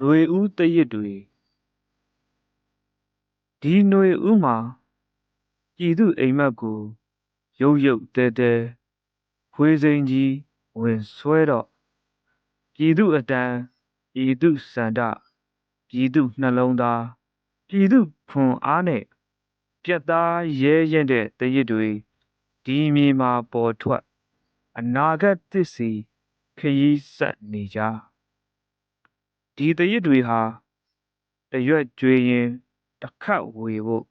နွေဦးသရစ်တွေ ဒီနွေဦးမှာ ပြည်သူ့အိပ်မက်ကို ရုတ်ရုတ်သဲသဲ ခွေးစိမ်းကြီးဝင်ဆွဲတော့ ပြည်သူ့အသံ ပြည်သူ့ဆန္ဒ ပြည်သူ့နှလုံးသား ပြည်သူ့ခွန်အားနဲ့ ပြတ်သားရဲရင့်တဲ့သရစ်တွေ ဒီမြေမှာပေါ်ထွက် အနာဂတ်သစ်ဆီ ခရီးဆက်နေကြ ဒီတရစ်တွေဟာတရွက်ကျွေရင်တစ်ခတ်ဝေဖို့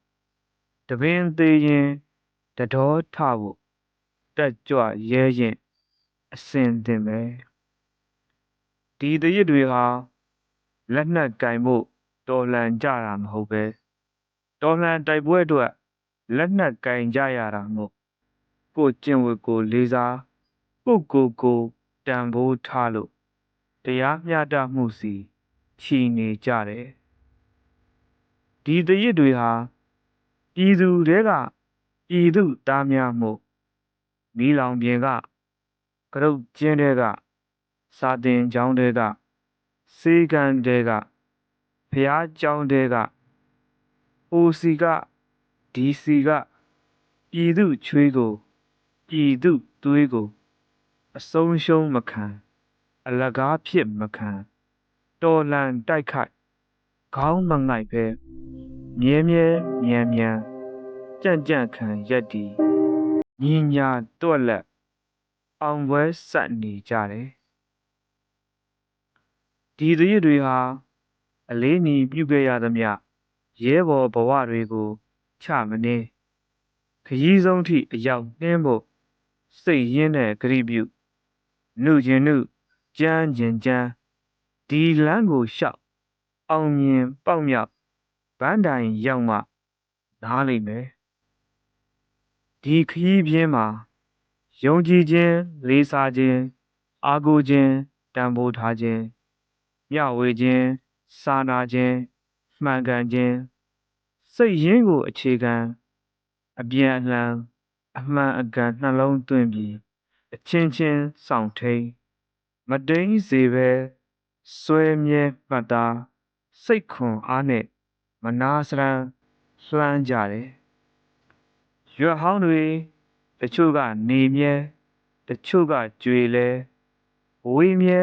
တပင်သေးရင်တဒေါထဖို့တက်ကြွရဲရင်အစင်တင်ပဲဒီတရစ်တွေဟာလက်နက်ကင်ဖို့တော်လှန်ကြတာမဟုတ်ပဲတော်လှန်တိုက်ပွဲအတွက်လက်နက်ကင်ကြရတာမို့ကိုကျင့်ဝတ်ကိုလေးစားကိုကိုကိုတန်ဖိုးထားလို့တရားမျှတမှုစီ ချီနေကြတယ်ဒီတရစ်တွေဟာပြည်သူတွေကပြည်သူသားများမှုမီးလောင်ပြင်ကကရုတ်ကျင်းတွေကစာတင်ကျောင်းတွေကစေကံတွေကဖျားကျောင်းတွေကဟိုစီကဒီစီကပြည်သူချွေးကိုပြည်သူသွေးကိုအဆုံးရှုံးမခံအလကားဖြစ်မခံ တော်လန်တိုက်ခိုက်ခေါင်းမငိုက်ပဲမြဲမြဲမြန်မြန်ကြံ့ကြံ့ခံရက်တီညီညာတွက်လက်အောင်ပွဲဆက်နေကြတယ်ဒီသရစ်တွေဟာအလေးညီပြုခဲ့ရသမျှရဲဘော်ဘဝတွေကိုချမနှင်းခရီးဆုံးထိအရောက်နှင်းဖို့စိတ်ရင်းတဲ့ဂရိပြုနှုကျင်နှုကြမ်းကျင်ကြမ်း ဒီလမ်းကိုလျှောက်အောင်မြင်ပေါက်မြောက်ဗန်းတိုင်ရောက်မှနားလိမ့်မယ်ဒီခရီးပြင်းမှာယုံကြည်ခြင်းလေးစားခြင်းအားကိုးခြင်းတန်ဖိုးထားခြင်းမျှဝေခြင်းစာနာခြင်းမှန်ကန်ခြင်းစိတ်ရင်းကိုအခြေခံအပြန်အလှန်အမှန်အကန်နှလုံးသွင်းပြီးအချင်းချင်းဆောင်ထိန်မတိန်စေပဲ ဆွဲမြဲမှတ်သားစိတ်ခွန်အားနဲ့မနာစရန်လှမ်းကြတယ်ရွက်ဟောင်းတွေတချို့ကနေမြဲတချို့ကကြွေလဲဝေမြဲ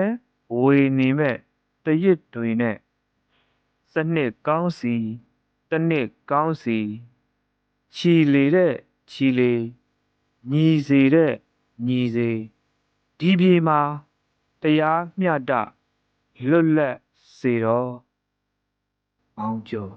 ဝေနေမဲ့တရစ်တွေနဲ့စနစ်ကောင်းစီတနစ်ကောင်းစီခြီလေတဲ့ခြီလေညီစေတဲ့ညီစေဒီပြေမှာတရားမျှတ လွတ်လပ်စေတော့အောင်ကျော်